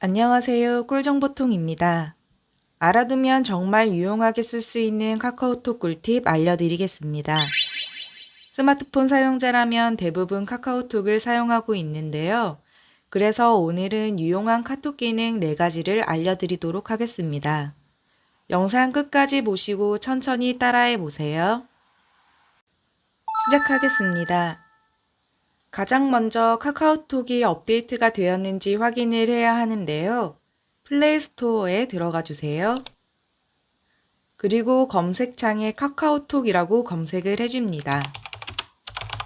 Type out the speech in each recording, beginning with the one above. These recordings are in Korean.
안녕하세요. 꿀정보통입니다. 알아두면 정말 유용하게 쓸 수 있는 카카오톡 꿀팁 알려드리겠습니다. 스마트폰 사용자라면 대부분 카카오톡을 사용하고 있는데요. 그래서 오늘은 유용한 카톡 기능 4가지를 알려드리도록 하겠습니다. 영상 끝까지 보시고 천천히 따라해 보세요. 시작하겠습니다. 가장 먼저 카카오톡이 업데이트가 되었는지 확인을 해야 하는데요. 플레이 스토어에 들어가 주세요. 그리고 검색창에 카카오톡이라고 검색을 해줍니다.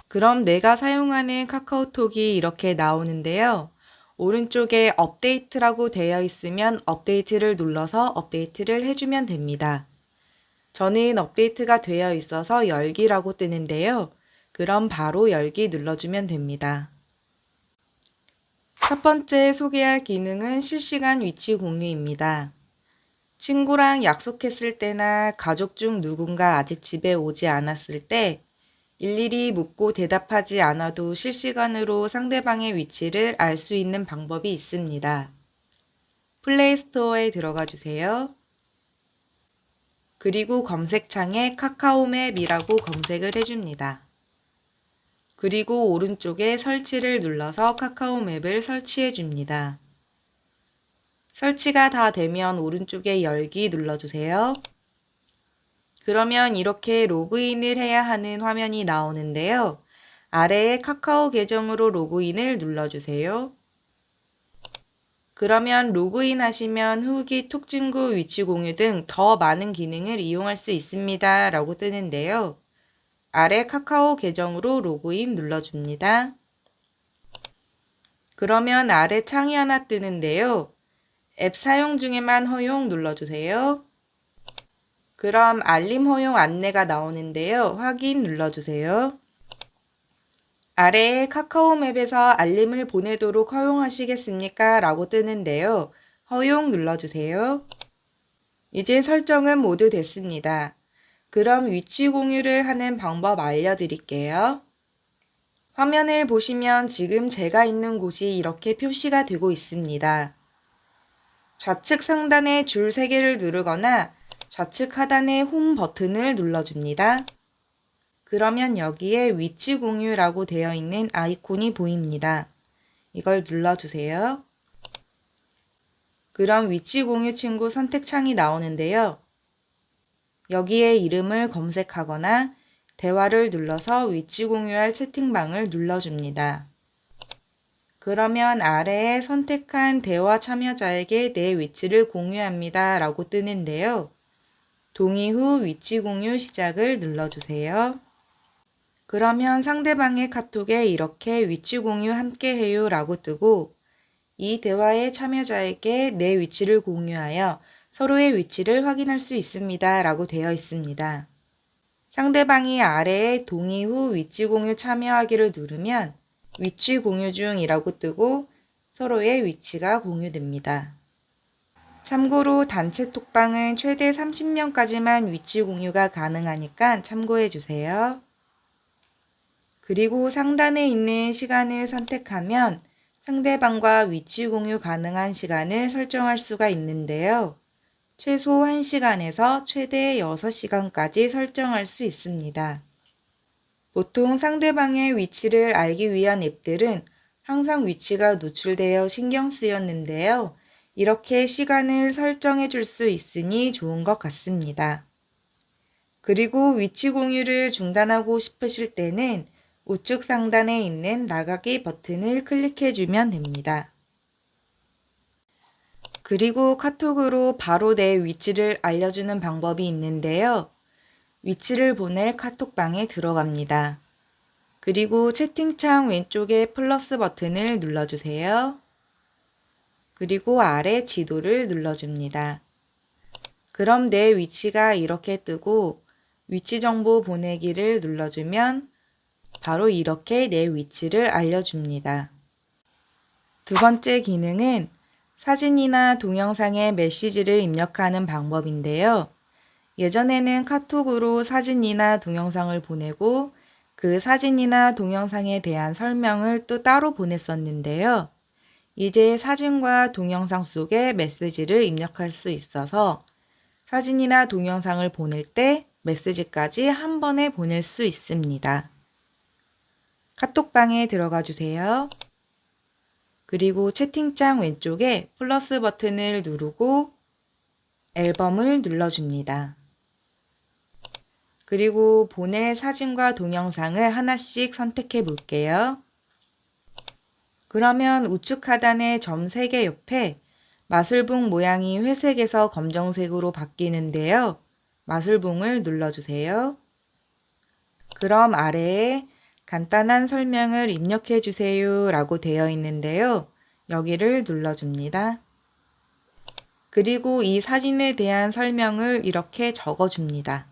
그럼 내가 사용하는 카카오톡이 이렇게 나오는데요. 오른쪽에 업데이트라고 되어 있으면 업데이트를 눌러서 업데이트를 해주면 됩니다. 저는 업데이트가 되어 있어서 열기라고 뜨는데요. 그럼 바로 열기 눌러주면 됩니다. 첫 번째 소개할 기능은 실시간 위치 공유입니다. 친구랑 약속했을 때나 가족 중 누군가 아직 집에 오지 않았을 때 일일이 묻고 대답하지 않아도 실시간으로 상대방의 위치를 알 수 있는 방법이 있습니다. 플레이 스토어에 들어가 주세요. 그리고 검색창에 카카오맵이라고 검색을 해줍니다. 그리고 오른쪽에 설치를 눌러서 카카오 맵을 설치해 줍니다. 설치가 다 되면 오른쪽에 열기 눌러주세요. 그러면 이렇게 로그인을 해야 하는 화면이 나오는데요. 아래에 카카오 계정으로 로그인을 눌러주세요. 그러면 로그인 하시면 후기 톡 친구 위치 공유 등 더 많은 기능을 이용할 수 있습니다. 라고 뜨는데요. 아래 카카오 계정으로 로그인 눌러줍니다. 그러면 아래 창이 하나 뜨는데요. 앱 사용 중에만 허용 눌러주세요. 그럼 알림 허용 안내가 나오는데요. 확인 눌러주세요. 아래에 카카오 맵에서 알림을 보내도록 허용하시겠습니까? 라고 뜨는데요. 허용 눌러주세요. 이제 설정은 모두 됐습니다. 그럼 위치 공유를 하는 방법 알려드릴게요. 화면을 보시면 지금 제가 있는 곳이 이렇게 표시가 되고 있습니다. 좌측 상단에 줄 3개를 누르거나 좌측 하단에 홈 버튼을 눌러줍니다. 그러면 여기에 위치 공유라고 되어 있는 아이콘이 보입니다. 이걸 눌러주세요. 그럼 위치 공유 친구 선택창이 나오는데요. 여기에 이름을 검색하거나 대화를 눌러서 위치 공유할 채팅방을 눌러줍니다. 그러면 아래에 선택한 대화 참여자에게 내 위치를 공유합니다 라고 뜨는데요. 동의 후 위치 공유 시작을 눌러주세요. 그러면 상대방의 카톡에 이렇게 위치 공유 함께 해요 라고 뜨고 이 대화의 참여자에게 내 위치를 공유하여 서로의 위치를 확인할 수 있습니다. 라고 되어 있습니다. 상대방이 아래에 동의 후 위치 공유 참여하기를 누르면 위치 공유 중이라고 뜨고 서로의 위치가 공유됩니다. 참고로 단체 톡방은 최대 30명까지만 위치 공유가 가능하니까 참고해 주세요. 그리고 상단에 있는 시간을 선택하면 상대방과 위치 공유 가능한 시간을 설정할 수가 있는데요. 최소 1시간에서 최대 6시간까지 설정할 수 있습니다. 보통 상대방의 위치를 알기 위한 앱들은 항상 위치가 노출되어 신경 쓰였는데요. 이렇게 시간을 설정해 줄 수 있으니 좋은 것 같습니다. 그리고 위치 공유를 중단하고 싶으실 때는 우측 상단에 있는 나가기 버튼을 클릭해 주면 됩니다. 그리고 카톡으로 바로 내 위치를 알려주는 방법이 있는데요. 위치를 보낼 카톡방에 들어갑니다. 그리고 채팅창 왼쪽에 플러스 버튼을 눌러주세요. 그리고 아래 지도를 눌러줍니다. 그럼 내 위치가 이렇게 뜨고 위치 정보 보내기를 눌러주면 바로 이렇게 내 위치를 알려줍니다. 두 번째 기능은 사진이나 동영상에 메시지를 입력하는 방법인데요. 예전에는 카톡으로 사진이나 동영상을 보내고 그 사진이나 동영상에 대한 설명을 또 따로 보냈었는데요. 이제 사진과 동영상 속에 메시지를 입력할 수 있어서 사진이나 동영상을 보낼 때 메시지까지 한 번에 보낼 수 있습니다. 카톡방에 들어가 주세요. 그리고 채팅창 왼쪽에 플러스 버튼을 누르고 앨범을 눌러줍니다. 그리고 보낼 사진과 동영상을 하나씩 선택해 볼게요. 그러면 우측 하단의 점 3개 옆에 마술봉 모양이 회색에서 검정색으로 바뀌는데요. 마술봉을 눌러주세요. 그럼 아래에 간단한 설명을 입력해 주세요 라고 되어 있는데요. 여기를 눌러줍니다. 그리고 이 사진에 대한 설명을 이렇게 적어줍니다.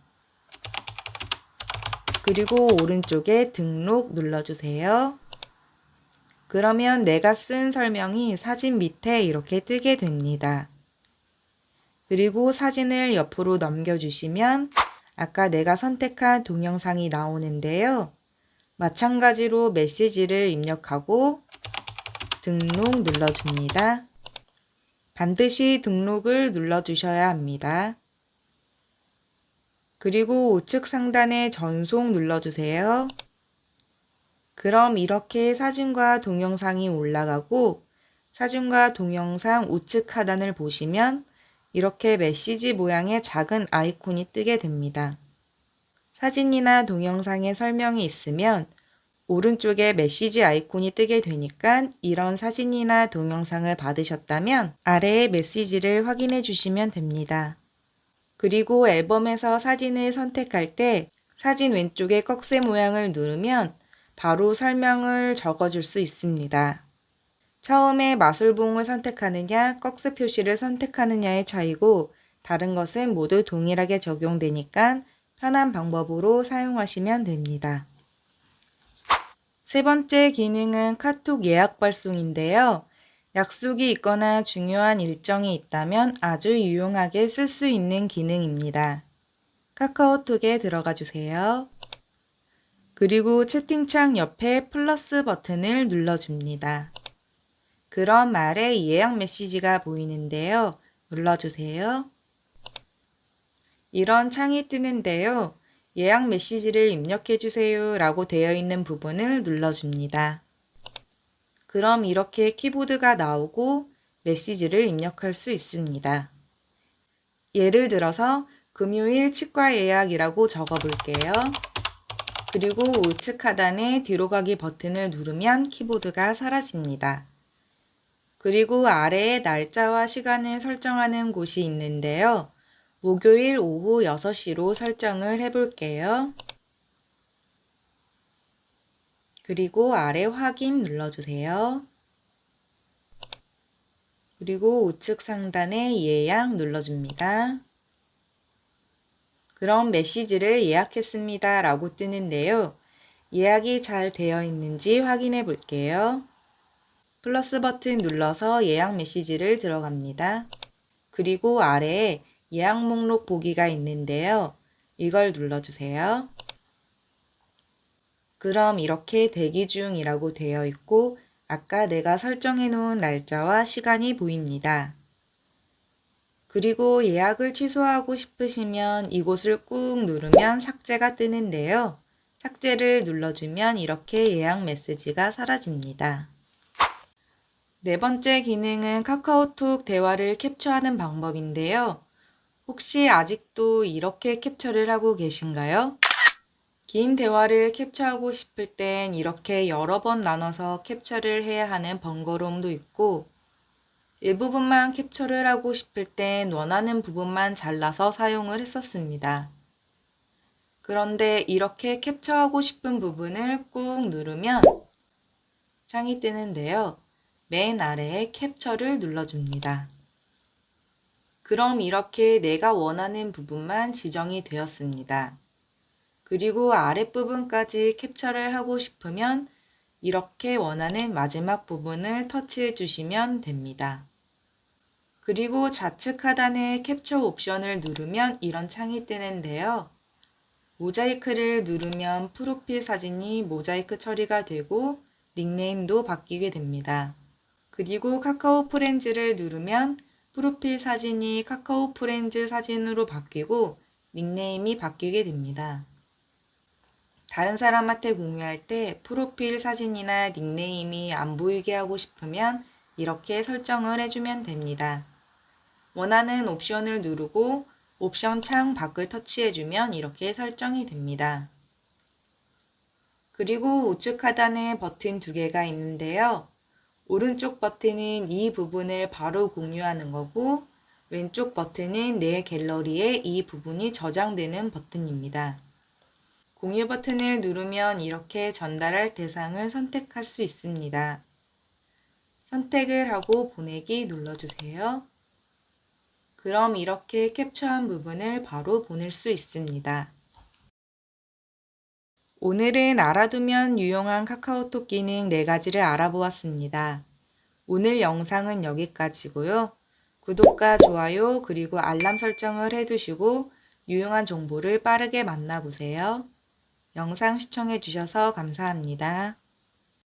그리고 오른쪽에 등록 눌러주세요. 그러면 내가 쓴 설명이 사진 밑에 이렇게 뜨게 됩니다. 그리고 사진을 옆으로 넘겨주시면 아까 내가 선택한 동영상이 나오는데요. 마찬가지로 메시지를 입력하고 등록 눌러줍니다. 반드시 등록을 눌러주셔야 합니다. 그리고 우측 상단에 전송 눌러주세요. 그럼 이렇게 사진과 동영상이 올라가고 사진과 동영상 우측 하단을 보시면 이렇게 메시지 모양의 작은 아이콘이 뜨게 됩니다. 사진이나 동영상에 설명이 있으면 오른쪽에 메시지 아이콘이 뜨게 되니까 이런 사진이나 동영상을 받으셨다면 아래의 메시지를 확인해 주시면 됩니다. 그리고 앨범에서 사진을 선택할 때 사진 왼쪽에 꺽쇠 모양을 누르면 바로 설명을 적어줄 수 있습니다. 처음에 마술봉을 선택하느냐, 꺽쇠 표시를 선택하느냐의 차이고 다른 것은 모두 동일하게 적용되니까 편한 방법으로 사용하시면 됩니다. 세 번째 기능은 카톡 예약 발송인데요. 약속이 있거나 중요한 일정이 있다면 아주 유용하게 쓸 수 있는 기능입니다. 카카오톡에 들어가 주세요. 그리고 채팅창 옆에 플러스 버튼을 눌러줍니다. 그럼 아래 예약 메시지가 보이는데요. 눌러주세요. 이런 창이 뜨는데요. 예약 메시지를 입력해 주세요 라고 되어 있는 부분을 눌러줍니다. 그럼 이렇게 키보드가 나오고 메시지를 입력할 수 있습니다. 예를 들어서 금요일 치과 예약이라고 적어 볼게요. 그리고 우측 하단에 뒤로 가기 버튼을 누르면 키보드가 사라집니다. 그리고 아래에 날짜와 시간을 설정하는 곳이 있는데요. 목요일 오후 6시로 설정을 해볼게요. 그리고 아래 확인 눌러주세요. 그리고 우측 상단에 예약 눌러줍니다. 그럼 메시지를 예약했습니다 라고 뜨는데요. 예약이 잘 되어 있는지 확인해 볼게요. 플러스 버튼 눌러서 예약 메시지를 들어갑니다. 그리고 아래에 예약 목록 보기가 있는데요. 이걸 눌러주세요. 그럼 이렇게 대기 중이라고 되어 있고 아까 내가 설정해 놓은 날짜와 시간이 보입니다. 그리고 예약을 취소하고 싶으시면 이곳을 꾹 누르면 삭제가 뜨는데요. 삭제를 눌러주면 이렇게 예약 메시지가 사라집니다. 네 번째 기능은 카카오톡 대화를 캡처하는 방법인데요. 혹시 아직도 이렇게 캡처를 하고 계신가요? 긴 대화를 캡처하고 싶을 땐 이렇게 여러 번 나눠서 캡처를 해야 하는 번거로움도 있고 일부분만 캡처를 하고 싶을 땐 원하는 부분만 잘라서 사용을 했었습니다. 그런데 이렇게 캡처하고 싶은 부분을 꾹 누르면 창이 뜨는데요. 맨 아래에 캡처를 눌러줍니다. 그럼 이렇게 내가 원하는 부분만 지정이 되었습니다. 그리고 아랫부분까지 캡처를 하고 싶으면 이렇게 원하는 마지막 부분을 터치해 주시면 됩니다. 그리고 좌측 하단에 캡처 옵션을 누르면 이런 창이 뜨는데요. 모자이크를 누르면 프로필 사진이 모자이크 처리가 되고 닉네임도 바뀌게 됩니다. 그리고 카카오 프렌즈를 누르면 프로필 사진이 카카오 프렌즈 사진으로 바뀌고 닉네임이 바뀌게 됩니다. 다른 사람한테 공유할 때 프로필 사진이나 닉네임이 안 보이게 하고 싶으면 이렇게 설정을 해주면 됩니다. 원하는 옵션을 누르고 옵션 창 밖을 터치해주면 이렇게 설정이 됩니다. 그리고 우측 하단에 버튼 두 개가 있는데요. 오른쪽 버튼은 이 부분을 바로 공유하는 거고 왼쪽 버튼은 내 갤러리에 이 부분이 저장되는 버튼입니다. 공유 버튼을 누르면 이렇게 전달할 대상을 선택할 수 있습니다. 선택을 하고 보내기 눌러주세요. 그럼 이렇게 캡처한 부분을 바로 보낼 수 있습니다. 오늘은 알아두면 유용한 카카오톡 기능 4가지를 알아보았습니다. 오늘 영상은 여기까지고요. 구독과 좋아요 그리고 알람 설정을 해두시고 유용한 정보를 빠르게 만나보세요. 영상 시청해 주셔서 감사합니다.